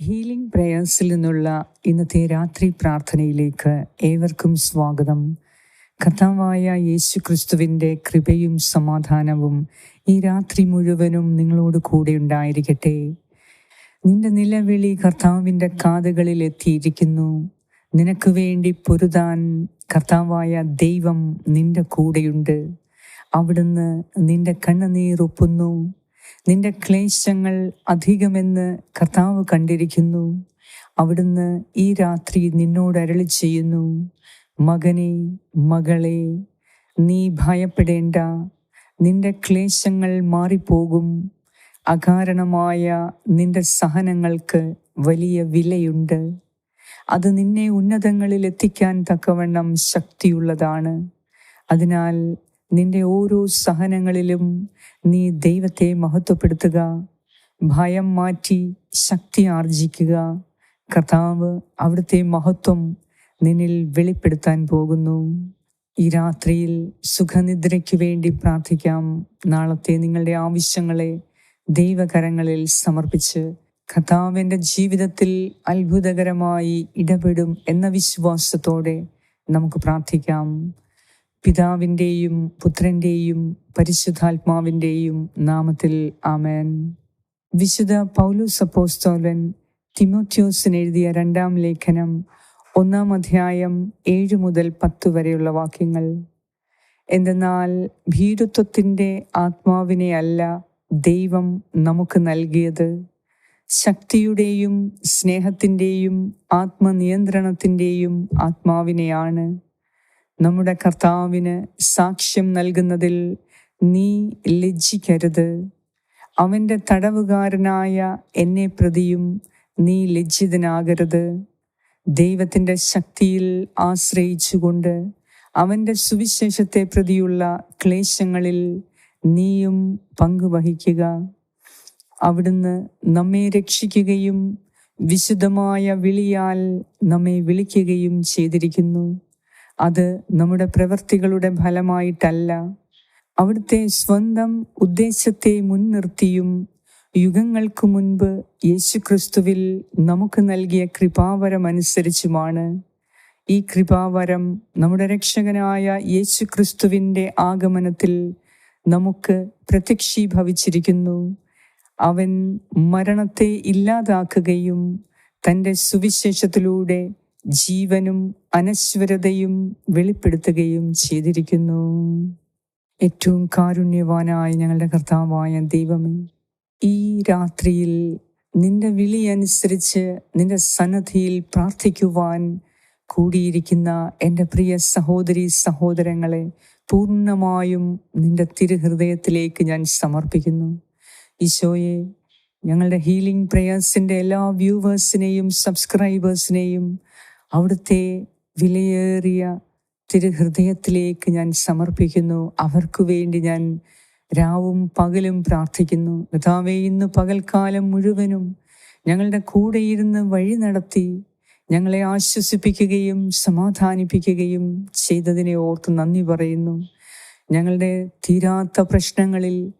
Healing പ്രേയേഴ്സിൽ നിന്നുള്ള ഇന്നത്തെ രാത്രി പ്രാർത്ഥനയിലേക്ക് ഏവർക്കും സ്വാഗതം. കഥാവായ യേശു ക്രിസ്തുവിന്റെ കൃപയും സമാധാനവും ഈ രാത്രി മുഴുവനും നിങ്ങളോട് കൂടെ ഉണ്ടായിരിക്കട്ടെ. നിന്റെ നിലവിളി കർത്താവിന്റെ കാതുകളിൽ എത്തിയിരിക്കുന്നു. നിനക്ക് വേണ്ടി പൊരുതാൻ കർത്താവായ ദൈവം നിന്റെ കൂടെയുണ്ട്. അവിടുന്ന് നിന്റെ കണ്ണുനീർ ഒപ്പുന്നു. നിന്റെ ക്ലേശങ്ങൾ അധികമെന്ന് കർത്താവ് കണ്ടിരിക്കുന്നു. അവിടുന്ന് ഈ രാത്രി നിന്നോട് അരളി ചെയ്യുന്നു. മകനെ മകളെ നീ ഭയപ്പെടേണ്ട. നിന്റെ ക്ലേശങ്ങൾ മാറിപ്പോകും. അകാരണമായ നിന്റെ സഹനങ്ങൾക്ക് വലിയ വിലയുണ്ട്. അത് നിന്നെ ഉന്നതങ്ങളിൽ എത്തിക്കാൻ തക്കവണ്ണം ശക്തിയുള്ളതാണ്. അതിനാൽ നിന്റെ ഓരോ സഹനങ്ങളിലും നീ ദൈവത്തെ മഹത്വപ്പെടുത്തുക ഭയം മാറ്റി ശക്തി ആർജിക്കുക. കർത്താവ് അവിടുത്തെ മഹത്വം നിന്നിൽ വെളിപ്പെടുത്താൻ പോകുന്നു. ഈ രാത്രിയിൽ സുഖനിദ്രയ്ക്ക് വേണ്ടി പ്രാർത്ഥിക്കാം. നാളത്തെ നിങ്ങളുടെ ആവശ്യങ്ങളെ ദൈവകരങ്ങളിൽ സമർപ്പിച്ച് കർത്താവിന്റെ ജീവിതത്തിൽ അത്ഭുതകരമായി ഇടപെടും എന്ന വിശ്വാസത്തോടെ നമുക്ക് പ്രാർത്ഥിക്കാം. പിതാവിന്റെയും പുത്രന്റെയും പരിശുദ്ധാത്മാവിന്റെയും നാമത്തിൽ ആമേൻ. വിശുദ്ധ പൗലോസ് അപ്പോസ്തോലൻ തിമോത്യോസിന് എഴുതിയ രണ്ടാം ലേഖനം ഒന്നാം അധ്യായം ഏഴ് മുതൽ പത്ത് വരെയുള്ള വാക്യങ്ങൾ. എന്തെന്നാൽ ഭീരുത്വത്തിന്റെ ആത്മാവിനെ അല്ല ദൈവം നമുക്ക് നൽകിയത്. ശക്തിയുടെയും സ്നേഹത്തിന്റെയും ആത്മനിയന്ത്രണത്തിന്റെയും ആത്മാവിനെയാണ്. നമ്മുടെ കർത്താവിന് സാക്ഷ്യം നൽകുന്നതിൽ നീ ലജ്ജിക്കരുത്. അവന്റെ തടവുകാരനായ എന്നെ പ്രതിയും നീ ലജ്ജിതനാകരുത്. ദൈവത്തിന്റെ ശക്തിയിൽ ആശ്രയിച്ചുകൊണ്ട് അവന്റെ സുവിശേഷത്തെ പ്രതിയുള്ള ക്ലേശങ്ങളിൽ നീയും പങ്കുവഹിക്കുക. അവിടുന്ന് നമ്മെ രക്ഷിക്കുകയും വിശുദ്ധമായ വിളിയാൽ നമ്മെ വിളിക്കുകയും ചെയ്തിരിക്കുന്നു. അത് നമ്മുടെ പ്രവൃത്തികളുടെ ഫലമായിട്ടല്ല. അവിടുത്തെ സ്വന്തം ഉദ്ദേശത്തെ മുൻനിർത്തിയും യുഗങ്ങൾക്ക് മുൻപ് യേശുക്രിസ്തുവിൽ നമുക്ക് നൽകിയ കൃപാവരം അനുസരിച്ചുമാണ്. ഈ കൃപാവരം നമ്മുടെ രക്ഷകനായ യേശുക്രിസ്തുവിന്റെ ആഗമനത്തിൽ നമുക്ക് പ്രത്യക്ഷീഭവിച്ചിരിക്കുന്നു. അവൻ മരണത്തെ ഇല്ലാതാക്കുകയും തന്റെ സുവിശേഷത്തിലൂടെ ജീവനും അനശ്വരതയും വെളിപ്പെടുത്തുകയും ചെയ്തിരിക്കുന്നു. ഏറ്റവും കാരുണ്യവാനായ ഞങ്ങളുടെ കർത്താവായ ദൈവമേ ഈ രാത്രിയിൽ നിന്റെ വിളി അനുസരിച്ച് നിന്റെ സന്നദ്ധിയിൽ പ്രാർത്ഥിക്കുവാൻ കൂടിയിരിക്കുന്ന എന്റെ പ്രിയ സഹോദരി സഹോദരങ്ങളെ പൂർണമായും നിന്റെ തിരുഹൃദയത്തിലേക്ക് ഞാൻ സമർപ്പിക്കുന്നു. ഈശോയെ ഞങ്ങളുടെ ഹീലിംഗ് പ്രേയേഴ്സിന്റെ എല്ലാ വ്യൂവേഴ്സിനെയും സബ്സ്ക്രൈബേഴ്സിനെയും അവിടുത്തെ വിലയേറിയ തിരുഹൃദയത്തിലേക്ക് ഞാൻ സമർപ്പിക്കുന്നു. അവർക്കു വേണ്ടി ഞാൻ രാവും പകലും പ്രാർത്ഥിക്കുന്നു. കഥാവേ ഇന്ന് പകൽക്കാലം മുഴുവനും ഞങ്ങളുടെ കൂടെ ഇരുന്ന് വഴി നടത്തി ഞങ്ങളെ ആശ്വസിപ്പിക്കുകയും സമാധാനിപ്പിക്കുകയും ചെയ്തതിനെ ഓർത്ത് നന്ദി പറയുന്നു. ഞങ്ങളുടെ തീരാത്ത പ്രശ്നങ്ങളിൽ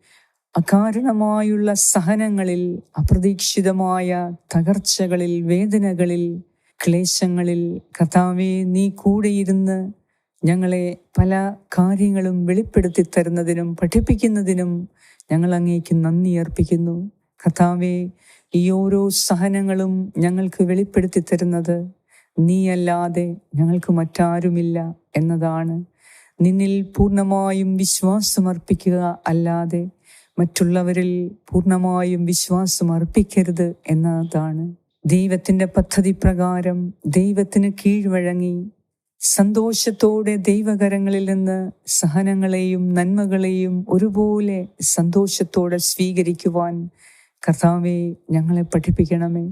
അകാരണമായുള്ള സഹനങ്ങളിൽ അപ്രതീക്ഷിതമായ തകർച്ചകളിൽ വേദനകളിൽ ക്ലേശങ്ങളിൽ കർത്താവെ നീ കൂടെയിരുന്ന് ഞങ്ങളെ പല കാര്യങ്ങളും വെളിപ്പെടുത്തി തരുന്നതിനും പഠിപ്പിക്കുന്നതിനും ഞങ്ങൾ അങ്ങേക്ക് നന്ദി അർപ്പിക്കുന്നു. കർത്താവെ ഈ ഓരോ സഹനങ്ങളും ഞങ്ങൾക്ക് വെളിപ്പെടുത്തി തരുന്നത് നീയല്ലാതെ ഞങ്ങൾക്ക് മറ്റാരുമില്ല എന്നതാണ്. നിന്നിൽ പൂർണമായും വിശ്വാസം അർപ്പിക്കുക അല്ലാതെ മറ്റുള്ളവരിൽ പൂർണമായും വിശ്വാസം അർപ്പിക്കരുത് എന്നതാണ്. ദൈവത്തിന്റെ പദ്ധതി പ്രകാരം ദൈവത്തിന് കീഴ്വഴങ്ങി സന്തോഷത്തോടെ ദൈവകരങ്ങളിൽ നിന്ന് സഹനങ്ങളെയും നന്മകളെയും ഒരുപോലെ സന്തോഷത്തോടെ സ്വീകരിക്കുവാൻ കർത്താവെ ഞങ്ങളെ പഠിപ്പിക്കണമേ.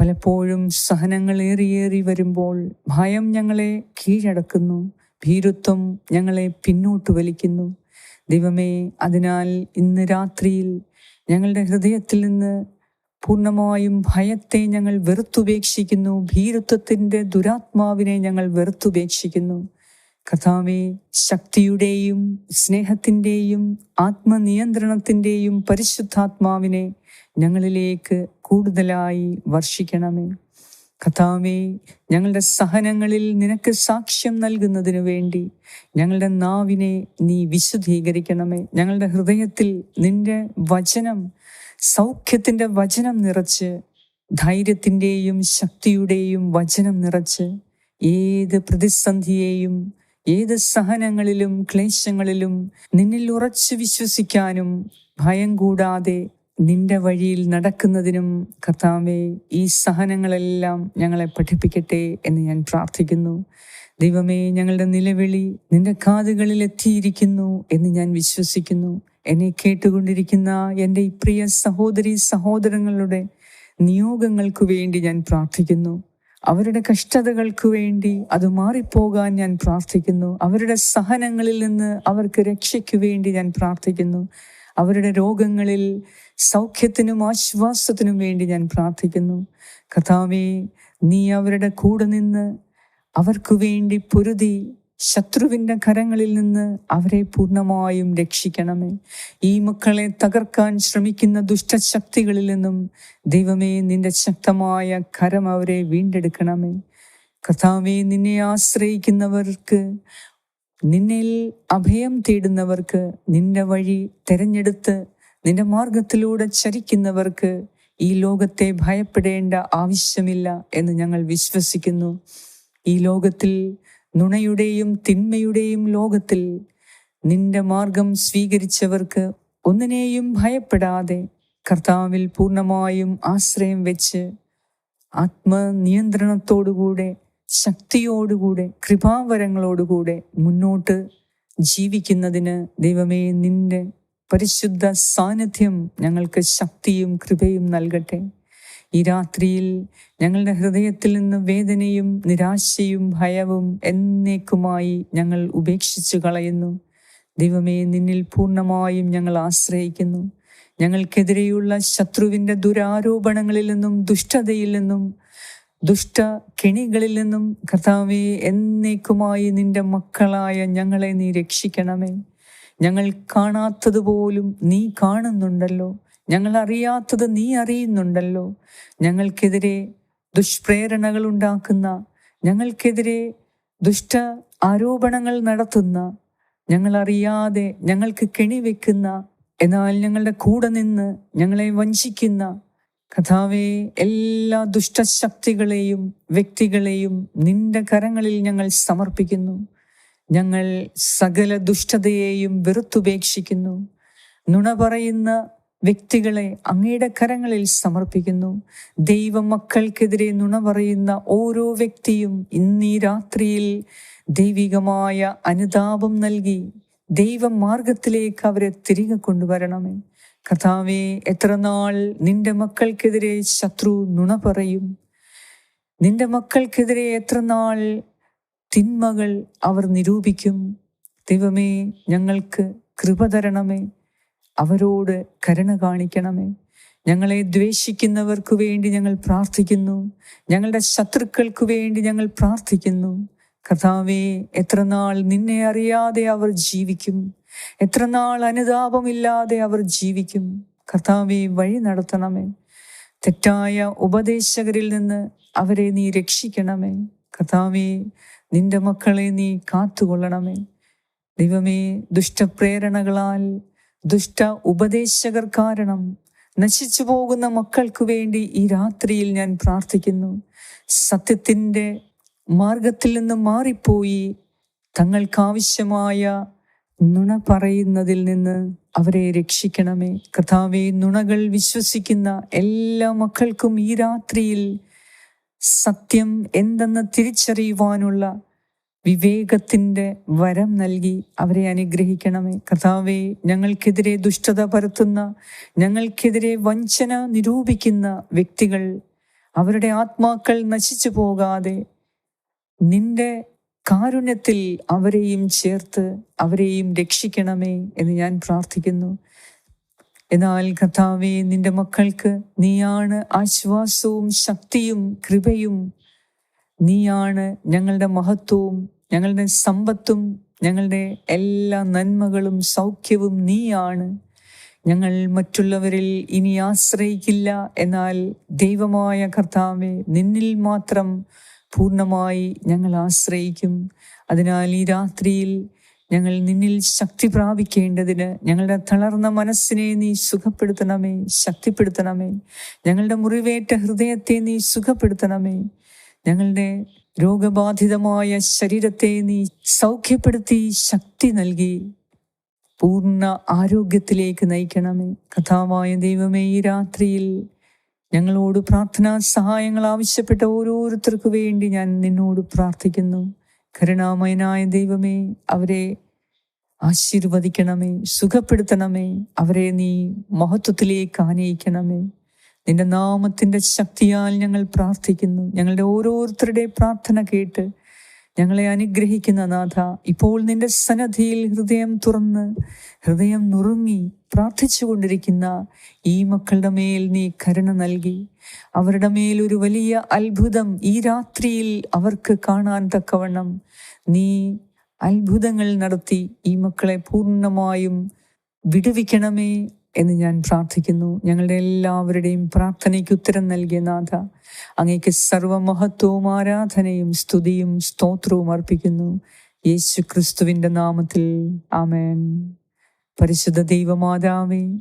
പലപ്പോഴും സഹനങ്ങൾ ഏറിയേറി വരുമ്പോൾ ഭയം ഞങ്ങളെ കീഴടക്കുന്നു ഭീരുത്വം ഞങ്ങളെ പിന്നോട്ട് വലിക്കുന്നു. ദൈവമേ അതിനാൽ ഇന്ന് രാത്രിയിൽ ഞങ്ങളുടെ ഹൃദയത്തിൽ നിന്ന് പൂർണമായും ഭയത്തെ ഞങ്ങൾ വെറുത്തുപേക്ഷിക്കുന്നു. ഭീരുത്വത്തിന്റെ ദുരാത്മാവിനെ ഞങ്ങൾ വെറുത്തുപേക്ഷിക്കുന്നു. കഥാവെ ശക്തിയുടെയും സ്നേഹത്തിന്റെയും ആത്മനിയന്ത്രണത്തിന്റെയും പരിശുദ്ധാത്മാവിനെ ഞങ്ങളിലേക്ക് കൂടുതലായി വർഷിക്കണമേ. കഥാവേ ഞങ്ങളുടെ സഹനങ്ങളിൽ നിനക്ക് സാക്ഷ്യം നൽകുന്നതിനു വേണ്ടി ഞങ്ങളുടെ നാവിനെ നീ വിശുദ്ധീകരിക്കണമേ. ഞങ്ങളുടെ ഹൃദയത്തിൽ നിന്റെ വചനം സൗഖ്യത്തിന്റെ വചനം നിറച്ച് ധൈര്യത്തിന്റെയും ശക്തിയുടെയും വചനം നിറച്ച് ഏത് പ്രതിസന്ധിയെയും ഏത് സഹനങ്ങളിലും ക്ലേശങ്ങളിലും നിന്നിൽ ഉറച്ചു വിശ്വസിക്കാനും ഭയം കൂടാതെ നിന്റെ വഴിയിൽ നടക്കുന്നതിനും കർത്താവെ ഈ സഹനങ്ങളെല്ലാം ഞങ്ങളെ പഠിപ്പിക്കട്ടെ എന്ന് ഞാൻ പ്രാർത്ഥിക്കുന്നു. ദൈവമേ ഞങ്ങളുടെ നിലവിളി നിന്റെ കാതുകളിൽ എത്തിയിരിക്കുന്നു എന്ന് ഞാൻ വിശ്വസിക്കുന്നു. എന്നെ കേട്ടുകൊണ്ടിരിക്കുന്ന എന്റെ പ്രിയ സഹോദരി സഹോദരങ്ങളുടെ നിയോഗങ്ങൾക്ക് വേണ്ടി ഞാൻ പ്രാർത്ഥിക്കുന്നു. അവരുടെ കഷ്ടതകൾക്ക് വേണ്ടി അത് മാറിപ്പോകാൻ ഞാൻ പ്രാർത്ഥിക്കുന്നു. അവരുടെ സഹനങ്ങളിൽ നിന്ന് അവർക്ക് രക്ഷയ്ക്ക് വേണ്ടി ഞാൻ പ്രാർത്ഥിക്കുന്നു. അവരുടെ രോഗങ്ങളിൽ സൗഖ്യത്തിനും ആശ്വാസത്തിനും വേണ്ടി ഞാൻ പ്രാർത്ഥിക്കുന്നു. കഥാവേ നീ അവരുടെ കൂടെ നിന്ന് അവർക്ക് വേണ്ടി പൊരുതി ശത്രുവിന്റെ കരങ്ങളിൽ നിന്ന് അവരെ പൂർണമായും രക്ഷിക്കണമേ. ഈ മക്കളെ തകർക്കാൻ ശ്രമിക്കുന്ന ദുഷ്ടശക്തികളിൽ നിന്നും ദൈവമേ നിന്റെ ശക്തമായ കരം അവരെ വീണ്ടെടുക്കണമേ. കഥാവെ നിന്നെ ആശ്രയിക്കുന്നവർക്ക് നിന്നിൽ അഭയം തേടുന്നവർക്ക് നിന്റെ വഴി തെരഞ്ഞെടുത്ത് നിന്റെ മാർഗത്തിലൂടെ ചരിക്കുന്നവർക്ക് ഈ ലോകത്തെ ഭയപ്പെടേണ്ട ആവശ്യമില്ല എന്ന് ഞങ്ങൾ വിശ്വസിക്കുന്നു. ഈ ലോകത്തിൽ നുണയുടെയും തിന്മയുടെയും ലോകത്തിൽ നിന്റെ മാർഗം സ്വീകരിച്ചവർക്ക് ഒന്നിനെയും ഭയപ്പെടാതെ കർത്താവിൽ പൂർണമായും ആശ്രയം വെച്ച് ആത്മനിയന്ത്രണത്തോടുകൂടെ ശക്തിയോടുകൂടെ കൃപാവരങ്ങളോടുകൂടെ മുന്നോട്ട് ജീവിക്കുന്നതിന് ദൈവമേ നിന്റെ പരിശുദ്ധ സാന്നിധ്യം ഞങ്ങൾക്ക് ശക്തിയും കൃപയും നൽകട്ടെ. ഈ രാത്രിയിൽ ഞങ്ങളുടെ ഹൃദയത്തിൽ നിന്ന് വേദനയും നിരാശയും ഭയവും എന്നേക്കുമായി ഞങ്ങൾ ഉപേക്ഷിച്ചു കളയുന്നു. ദൈവമേ നിന്നിൽ പൂർണമായും ഞങ്ങൾ ആശ്രയിക്കുന്നു. ഞങ്ങൾക്കെതിരെയുള്ള ശത്രുവിന്റെ ദുരാരോപണങ്ങളിൽ നിന്നും ദുഷ്ടതയിൽ നിന്നും ദുഷ്ട കെണികളിൽ നിന്നും കർത്താവെ എന്നേക്കുമായി നിന്റെ മക്കളായ ഞങ്ങളെ നീ രക്ഷിക്കണമേ. ഞങ്ങൾ കാണാത്തതുപോലും നീ കാണുന്നുണ്ടല്ലോ. ഞങ്ങൾ അറിയാത്തത് നീ അറിയുന്നുണ്ടല്ലോ. ഞങ്ങൾക്കെതിരെ ദുഷ്പ്രേരണകൾ ഉണ്ടാക്കുന്ന ഞങ്ങൾക്കെതിരെ ദുഷ്ട ആരോപണങ്ങൾ നടത്തുന്ന ഞങ്ങൾ അറിയാതെ ഞങ്ങൾക്ക് കെണി വെക്കുന്ന എന്നാൽ ഞങ്ങളുടെ കൂടെ നിന്ന് ഞങ്ങളെ വഞ്ചിക്കുന്ന കഥാവെ എല്ലാ ദുഷ്ടശക്തികളെയും വ്യക്തികളെയും നിന്റെ കരങ്ങളിൽ ഞങ്ങൾ സമർപ്പിക്കുന്നു. ഞങ്ങൾ സകല ദുഷ്ടതയെയും വെറുത്തുപേക്ഷിക്കുന്നു. നുണ പറയുന്ന വ്യക്തികളെ അങ്ങയുടെ കരങ്ങളിൽ സമർപ്പിക്കുന്നു. ദൈവമക്കൾക്കെതിരെ നുണ പറയുന്ന ഓരോ വ്യക്തിയും ഇന്നീ രാത്രിയിൽ ദൈവികമായ അനുതാപം നൽകി ദൈവമാർഗത്തിലേക്ക് അവരെ തിരികെ കൊണ്ടുവരണമേ. കഥാവെ എത്ര നാൾ നിന്റെ മക്കൾക്കെതിരെ ശത്രു നുണ പറയും? നിന്റെ മക്കൾക്കെതിരെ എത്ര നാൾ തിന്മകൾ അവർ നിരൂപിക്കും? ദൈവമേ ഞങ്ങൾക്ക് കൃപ തരണമേ. അവരോട് കരുണ കാണിക്കണമേ. ഞങ്ങളെ ദ്വേഷിക്കുന്നവർക്ക് വേണ്ടി ഞങ്ങൾ പ്രാർത്ഥിക്കുന്നു. ഞങ്ങളുടെ ശത്രുക്കൾക്ക് വേണ്ടി ഞങ്ങൾ പ്രാർത്ഥിക്കുന്നു. കർത്താവേ എത്ര നാൾ നിന്നെ അറിയാതെ അവർ ജീവിക്കും. എത്ര നാൾ അനുതാപമില്ലാതെ അവർ ജീവിക്കും. കർത്താവെ വഴി നടത്തണമേ. തെറ്റായ ഉപദേശകരിൽ നിന്ന് അവരെ നീ രക്ഷിക്കണമേ. കർത്താവെ നിന്റെ മക്കളെ നീ കാത്തുകൊള്ളണമേ. ദൈവമേ ദുഷ്ടപ്രേരണകളാൽ ദുഷ്ട ഉപദേശകർ കാരണം നശിച്ചു പോകുന്ന മക്കൾക്ക് വേണ്ടി ഈ രാത്രിയിൽ ഞാൻ പ്രാർത്ഥിക്കുന്നു. സത്യത്തിന്റെ മാർഗത്തിൽ നിന്ന് മാറിപ്പോയി തങ്ങൾക്കാവശ്യമായ നുണ പറയുന്നതിൽ നിന്ന് അവരെ രക്ഷിക്കണമേ. കഥാവെ നുണകൾ വിശ്വസിക്കുന്ന എല്ലാ മക്കൾക്കും ഈ രാത്രിയിൽ സത്യം എന്തെന്ന് തിരിച്ചറിയുവാനുള്ള വിവേകത്തിന്റെ വരം നൽകി അവരെ അനുഗ്രഹിക്കണമേ. കഥാവെ ഞങ്ങൾക്കെതിരെ ദുഷ്ടത പരത്തുന്ന ഞങ്ങൾക്കെതിരെ വഞ്ചന നിരൂപിക്കുന്ന വ്യക്തികൾ അവരുടെ ആത്മാക്കൾ നശിച്ചു പോകാതെ നിന്റെ കാരുണ്യത്തിൽ അവരെയും ചേർത്ത് അവരെയും രക്ഷിക്കണമേ എന്ന് ഞാൻ പ്രാർത്ഥിക്കുന്നു. എന്നാൽ കഥാവെ നിന്റെ മക്കൾക്ക് നീയാണ് ആശ്വാസവും ശക്തിയും കൃപയും നീയാണ് ഞങ്ങളുടെ മഹത്വവും ഞങ്ങളുടെ സമ്പത്തും ഞങ്ങളുടെ എല്ലാ നന്മകളും സൗഖ്യവും നീയാണ്. ഞങ്ങൾ മറ്റുള്ളവരിൽ ഇനി ആശ്രയിക്കില്ല എന്നാൽ ദൈവമായ കർത്താവെ നിന്നിൽ മാത്രം പൂർണമായി ഞങ്ങൾ ആശ്രയിക്കും. അതിനാൽ ഈ രാത്രിയിൽ ഞങ്ങൾ നിന്നിൽ ശക്തി പ്രാപിക്കേണ്ടതിന് ഞങ്ങളുടെ തളർന്ന മനസ്സിനെ നീ സുഖപ്പെടുത്തണമേ ശക്തിപ്പെടുത്തണമേ. ഞങ്ങളുടെ മുറിവേറ്റ ഹൃദയത്തെ നീ സുഖപ്പെടുത്തണമേ. ഞങ്ങളുടെ രോഗബാധിതമായ ശരീരത്തെ നീ സൗഖ്യപ്പെടുത്തി ശക്തി നൽകി പൂർണ ആരോഗ്യത്തിലേക്ക് നയിക്കണമേ. കഥാവായ ദൈവമേ ഈ രാത്രിയിൽ ഞങ്ങളോട് പ്രാർത്ഥനാ സഹായങ്ങൾ ആവശ്യപ്പെട്ട ഓരോരുത്തർക്ക് വേണ്ടി ഞാൻ നിന്നോട് പ്രാർത്ഥിക്കുന്നു. കരുണാമയനായ ദൈവമേ അവരെ ആശീർവദിക്കണമേ സുഖപ്പെടുത്തണമേ അവരെ നീ മഹത്വത്തിലേക്ക് ആനയിക്കണമേ. നിന്റെ നാമത്തിന്റെ ശക്തിയാൽ ഞങ്ങൾ പ്രാർത്ഥിക്കുന്നു. ഞങ്ങളുടെ ഓരോരുത്തരുടെ പ്രാർത്ഥന കേട്ട് ഞങ്ങളെ അനുഗ്രഹിക്കുന്ന നാഥ ഇപ്പോൾ നിന്റെ സന്നദ്ധിയിൽ ഹൃദയം തുറന്ന് ഹൃദയം നുറുങ്ങി പ്രാർത്ഥിച്ചു കൊണ്ടിരിക്കുന്ന ഈ മക്കളുടെ മേൽ നീ കരുണ നൽകി. അവരുടെ മേൽ ഒരു വലിയ അത്ഭുതം ഈ രാത്രിയിൽ അവർക്ക് കാണാൻ തക്കവണ്ണം നീ അത്ഭുതങ്ങൾ നടത്തി ഈ മക്കളെ പൂർണമായും വിടുവിക്കണമേ എന്ന് ഞാൻ പ്രാർത്ഥിക്കുന്നു. ഞങ്ങളുടെ എല്ലാവരുടെയും പ്രാർത്ഥനയ്ക്ക് ഉത്തരം നൽകിയ നാഥ അങ്ങേക്ക് സർവമഹത്വവും ആരാധനയും സ്തുതിയും സ്തോത്രവും അർപ്പിക്കുന്നു. യേശു ക്രിസ്തുവിന്റെ നാമത്തിൽ ആമേൻ. പരിശുദ്ധ ദൈവമാതാവേ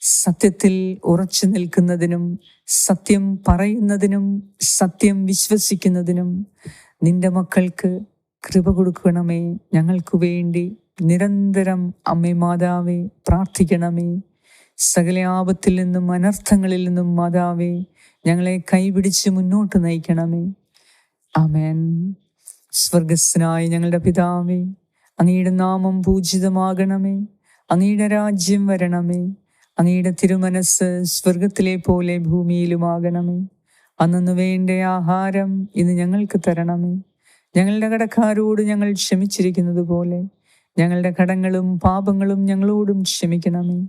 സത്യത്തിൽ ഉറച്ചു നിൽക്കുന്നതിനും സത്യം പറയുന്നതിനും സത്യം വിശ്വസിക്കുന്നതിനും നിന്റെ മക്കൾക്ക് കൃപ കൊടുക്കണമേ. ഞങ്ങൾക്ക് വേണ്ടി നിരന്തരം അമ്മേ മാതാവേ പ്രാർത്ഥിക്കണമേ. സകല ആപത്തിൽ നിന്നും അനർത്ഥങ്ങളിൽ നിന്നും മാതാവേ ഞങ്ങളെ കൈപിടിച്ച് മുന്നോട്ട് നയിക്കണമേ. ആമേൻ. സ്വർഗസ്സനായ ഞങ്ങളുടെ പിതാവേ അങ്ങയുടെ നാമം പൂജിതമാകണമേ. അങ്ങയുടെ രാജ്യം വരണമേ. അങ്ങയുടെ തിരുമനസ് സ്വർഗത്തിലെ പോലെ ഭൂമിയിലുമാകണമേ. അന്നു വേണ്ട ആഹാരം ഇന്ന് ഞങ്ങൾക്ക് തരണമേ. ഞങ്ങളുടെ കടക്കാരോട് ഞങ്ങൾ ക്ഷമിച്ചിരിക്കുന്നത് പോലെ ഞങ്ങളുടെ കടങ്ങളും പാപങ്ങളും ഞങ്ങളോടും ക്ഷമിക്കണമേ.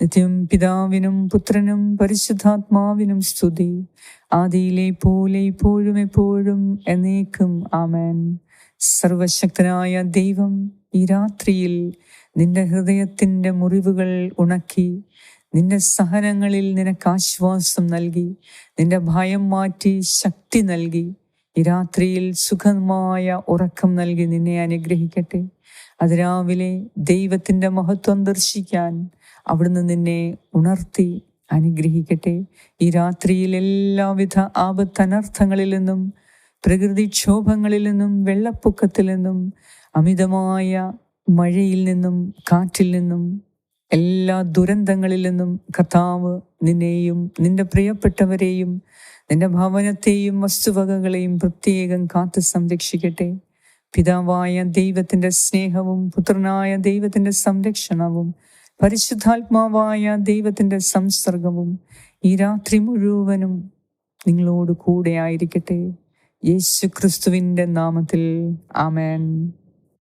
നിത്യം പിതാവിനും പുത്രനും പരിശുദ്ധാത്മാവിനും സ്തുതി. ആദിയിലെ പോലെ ഇപ്പോഴും എപ്പോഴും എന്നേക്കും ആമേൻ. സർവശക്തനായ ദൈവം ഈ രാത്രിയിൽ നിന്റെ ഹൃദയത്തിന്റെ മുറിവുകൾ ഉണക്കി നിന്റെ സഹനങ്ങളിൽ നിനക്ക് ആശ്വാസം നൽകി നിന്റെ ഭയം മാറ്റി ശക്തി നൽകി ഈ രാത്രിയിൽ സുഖമായ ഉറക്കം നൽകി നിന്നെ അനുഗ്രഹിക്കട്ടെ. അതിരാവിലെ ദൈവത്തിന്റെ മഹത്വം ദർശിക്കാൻ അവിടുന്ന് നിന്നെ ഉണർത്തി അനുഗ്രഹിക്കട്ടെ. ഈ രാത്രിയിൽ എല്ലാവിധ ആപത്തനർത്ഥങ്ങളിൽ നിന്നും പ്രകൃതിക്ഷോഭങ്ങളിൽ നിന്നും വെള്ളപ്പൊക്കത്തിൽ നിന്നും അമിതമായ മഴയിൽ നിന്നും കാറ്റിൽ നിന്നും എല്ലാ ദുരന്തങ്ങളിൽ നിന്നും കർത്താവ് നിന്നെയും നിന്റെ പ്രിയപ്പെട്ടവരെയും നിന്റെ ഭവനത്തെയും വസ്തുവകകളെയും പ്രത്യേകം കാത്തു സംരക്ഷിക്കട്ടെ. പിതാവായ ദൈവത്തിന്റെ സ്നേഹവും പുത്രനായ ദൈവത്തിന്റെ സംരക്ഷണവും പരിശുദ്ധാത്മാവായ ദൈവത്തിന്റെ സംസർഗവും ഈ രാത്രി മുഴുവനും നിങ്ങളോട് കൂടെ ആയിരിക്കട്ടെ. യേശു ക്രിസ്തുവിന്റെ നാമത്തിൽ. ആമേൻ.